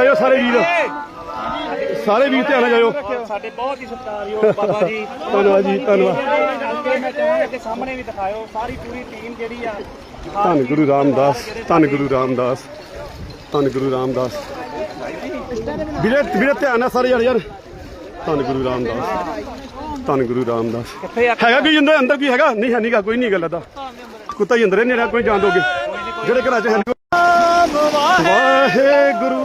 ਆਇਓ ਸਾਰੇ ਵੀਰ। ਸਾਰੇ ਵੀਰ ਧਿਆਨ ਨਾਲ ਜਾਇਓ। ਸਾਡੇ ਬਹੁਤ ਹੀ ਸਤਿਕਾਰਯੋਗ ਬਾਬਾ ਜੀ। ਧੰਨਵਾਦ ਜੀ ਧੰਨਵਾਦ। ਰਲ ਮੈਂ ਚਾਹਾਂਗਾ ਕਿ ਸਾਹਮਣੇ ਵੀ ਦਿਖਾਇਓ। ਸਾਰੀ ਪੂਰੀ ਟੀਮ ਜਿਹੜੀ ਆ ਧੰਨ ਗੁਰੂ ਰਾਮਦਾਸ ਧੰਨ ਗੁਰੂ ਰਾਮਦਾਸ ਧੰਨ ਗੁਰੂ ਰਾਮਦਾਸ। ਵੀਰੇ ਵੀਰੇ ਧਿਆਨ ਨਾਲ ਸਾਰੇ ਯਾਰ ਯਾਰ। ਧੰਨ ਗੁਰੂ ਰਾਮਦਾਸ ਧੰਨ ਗੁਰੂ ਰਾਮਦਾਸ। ਹੈਗਾ ਕੋਈ ਅੰਦਰ ਅੰਦਰ ਕੀ ਹੈਗਾ? ਨਹੀਂ ਹੈ ਨਹੀਂਗਾ ਕੋਈ ਨਹੀਂ ਗੱਲ ਦਾ ਕੁੱਤਾ ਹੀ ਅੰਦਰ ਨਹੀਂ ਰਿਹਾ ਕੋਈ ਜਾਣ ਦੋਗੇ। ਜਿਹੜੇ ਘਰਾਂ 'ਚ ਹੈ ਵਾਹਿਗੁਰੂ।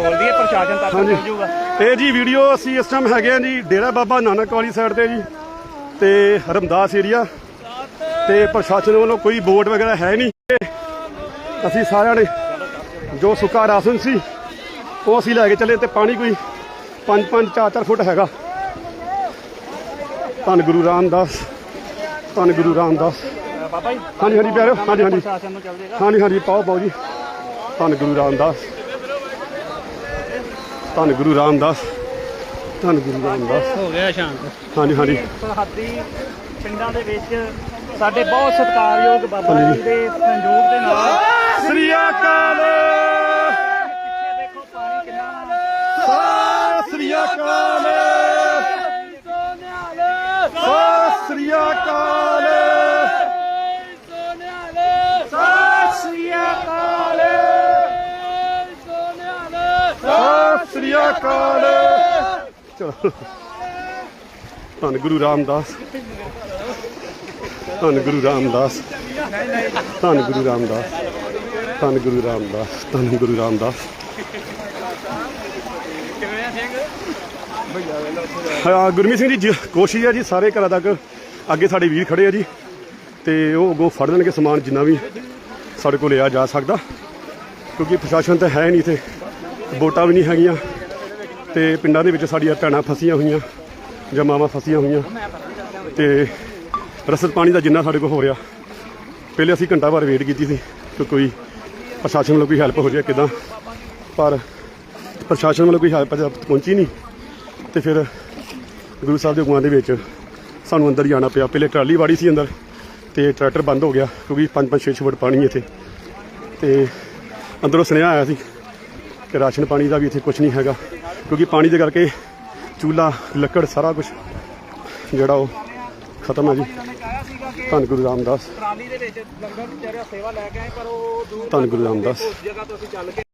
ਬੋਲਦੀ ਹੈ ਪ੍ਰਸ਼ਾਸਨ ਤੱਕ ਹਾਂਜੀ। ਇਹ ਜੀ ਵੀਡੀਓ ਅਸੀਂ ਇਸ ਟਾਈਮ ਹੈਗੇ ਆ ਜੀ ਡੇਰਾ ਬਾਬਾ ਨਾਨਕ ਵਾਲੀ ਸਾਈਡ ਤੇ ਜੀ ਤੇ ਰਮਦਾਸ ਏਰੀਆ ਤੇ ਪ੍ਰਸ਼ਾਸਨ ਵੱਲੋਂ ਕੋਈ ਬੋਰਡ ਵਗੈਰਾ ਹੈ ਨਹੀਂ। ਅਸੀਂ ਸਾਰਿਆਂ ਨੇ ਜੋ ਸੁੱਕਾ ਰਾਸ਼ਨ ਸੀ ਉਹ ਅਸੀਂ ਲੈ ਕੇ ਚੱਲੇ ਤੇ ਪਾਣੀ ਕੋਈ 5 5 4 4 ਫੁੱਟ ਹੈਗਾ। ਧੰਨ ਗੁਰੂ ਰਾਮਦਾਸ ਧੰਨ ਗੁਰੂ ਰਾਮਦਾਸ। ਬਾਬਾ ਜੀ ਹਾਂਜੀ ਹਾਂਜੀ ਪਿਆਰਿਓ ਹਾਂਜੀ ਹਾਂਜੀ। ਪ੍ਰਸ਼ਾਸਨ ਨੂੰ ਚੱਲ ਜਾਏਗਾ ਹਾਂਜੀ ਹਾਂਜੀ ਪਾਓ ਪਾਓ ਜੀ। ਧੰਨ ਗੁਰੂ ਰਾਮਦਾਸ। ਧੰਨ ਗੁਰੂ ਰਾਮਦਾਸ ਧੰਨ ਗੁਰੂ ਰਾਮਦਾਸ। ਹੋ ਗਿਆ ਸ਼ਾਂਤ। ਹਾਂਜੀ ਹਾਂਜੀ। ਸਰਹੱਦੀ ਪਿੰਡਾਂ ਦੇ ਵਿੱਚ ਸਾਡੇ ਬਹੁਤ ਸਤਿਕਾਰਯੋਗ ਬਾਬਾ। ਜੀ ਦੇ ਸੰਯੋਗ ਦੇ ਨਾਲ ਸ੍ਰੀ ਅਕਾਲ। ਪਿੱਛੇ ਦੇਖੋ ਪਾਣੀ ਕਿੰਨਾ ਸਤਿ ਸ੍ਰੀ ਅਕਾਲ। ਸਤਿ ਸ੍ਰੀ ਅਕਾਲ ਸਤਿ ਸ੍ਰੀ ਅਕਾਲ ਸਤਿ ਸ੍ਰੀ ਅਕਾਲ। ਚਲੋ। ਧੰਨ ਗੁਰੂ ਰਾਮਦਾਸ। ਧੰਨ ਗੁਰੂ ਰਾਮਦਾਸ। ਧੰਨ ਗੁਰੂ ਰਾਮਦਾਸ। ਧੰਨ ਗੁਰੂ ਰਾਮਦਾਸ। ਧੰਨ ਗੁਰੂ ਰਾਮਦਾਸ। ਹਾਂ, ਗੁਰਮੀਤ ਸਿੰਘ ਜੀ, ਜ- ਕੋਸ਼ਿਸ਼ ਹੈ ਜੀ ਸਾਰੇ ਘਰਾਂ ਤੱਕ ਅੱਗੇ ਸਾਡੇ ਵੀਰ ਖੜੇ ਆ ਜੀ। ਤੇ ਉਹ ਅੱਗੋਂ ਫੜ ਲੈਣਗੇ ਸਮਾਨ ਜਿੰਨਾ ਵੀ ਸਾਡੇ ਕੋਲ ਲਿਆ ਜਾ ਸਕਦਾ। ਕਿਉਂਕਿ ਪ੍ਰਸ਼ਾਸਨ ਤਾਂ ਹੈ ਨਹੀਂ ਇੱਥੇ। ਵੋਟਾਂ ਵੀ ਨਹੀਂ ਹੈਗੀਆਂ। ਤੇ ਪਿੰਡਾਂ ਦੇ ਵਿੱਚ ਸਾਡੀਆਂ ਭੈਣਾਂ ਫਸੀਆਂ ਹੋਈਆਂ ਜਾਂ ਮਾਵਾਂ ਫਸੀਆਂ ਹੋਈਆਂ ਤੇ ਰਸਦ ਪਾਣੀ ਦਾ ਜਿੰਨਾ ਸਾਡੇ ਕੋਲ ਹੋ ਰਿਹਾ, ਪਹਿਲੇ ਅਸੀਂ ਘੰਟਾ ਭਰ ਵੇਟ ਕੀਤੀ ਸੀ ਕਿ ਕੋਈ ਪ੍ਰਸ਼ਾਸਨ ਵੱਲੋਂ ਕੋਈ ਹੈਲਪ ਹੋ ਜਾਏ ਕਿਦਾਂ, ਪਰ ਪ੍ਰਸ਼ਾਸਨ ਵੱਲੋਂ ਕੋਈ ਹੈਲਪ ਪਹੁੰਚੀ ਨਹੀਂ ਤੇ ਫਿਰ ਗੁਰੂ ਸਾਹਿਬ ਦੇ ਗੁਆਂ ਦੇ ਵਿੱਚ ਸਾਨੂੰ ਅੰਦਰ ਜਾਣਾ ਪਿਆ। ਪਹਿਲੇ ਟਰਾਲੀ ਵਾੜੀ ਸੀ ਅੰਦਰ ਤੇ ਟਰੈਕਟਰ ਬੰਦ ਹੋ ਗਿਆ ਕਿਉਂਕਿ 5-5 6 ਫੁੱਟ ਪਾਣੀ ਇੱਥੇ ਤੇ ਅੰਦਰੋਂ ਸੁਨੇਹਾ ਆਇਆ ਸੀ ਕਿ ਰਾਸ਼ਨ ਪਾਣੀ ਦਾ ਵੀ ਇੱਥੇ ਕੁਝ ਨਹੀਂ ਹੈਗਾ। ਕਿਉਂਕਿ ਪਾਣੀ ਦੇ ਕਰਕੇ ਚੂਲਾ ਲੱਕੜ ਸਾਰਾ ਕੁਝ ਜਿਹੜਾ ਉਹ ਖਤਮ ਹੈ ਜੀ। ਧੰਨ ਗੁਰੂ ਰਾਮਦਾਸ। ਟਰਾਲੀ ਦੇ ਵਿੱਚ ਲੰਗਰ ਜਗ੍ਹਾ ਸੇਵਾ ਲੈ ਕੇ ਆਏ ਪਰ ਉਹ ਦੂਰ ਧੰਨ ਗੁਰੂ ਰਾਮਦਾਸ। ਜਗ੍ਹਾ ਤੋਂ ਅਸੀਂ ਚੱਲ ਕੇ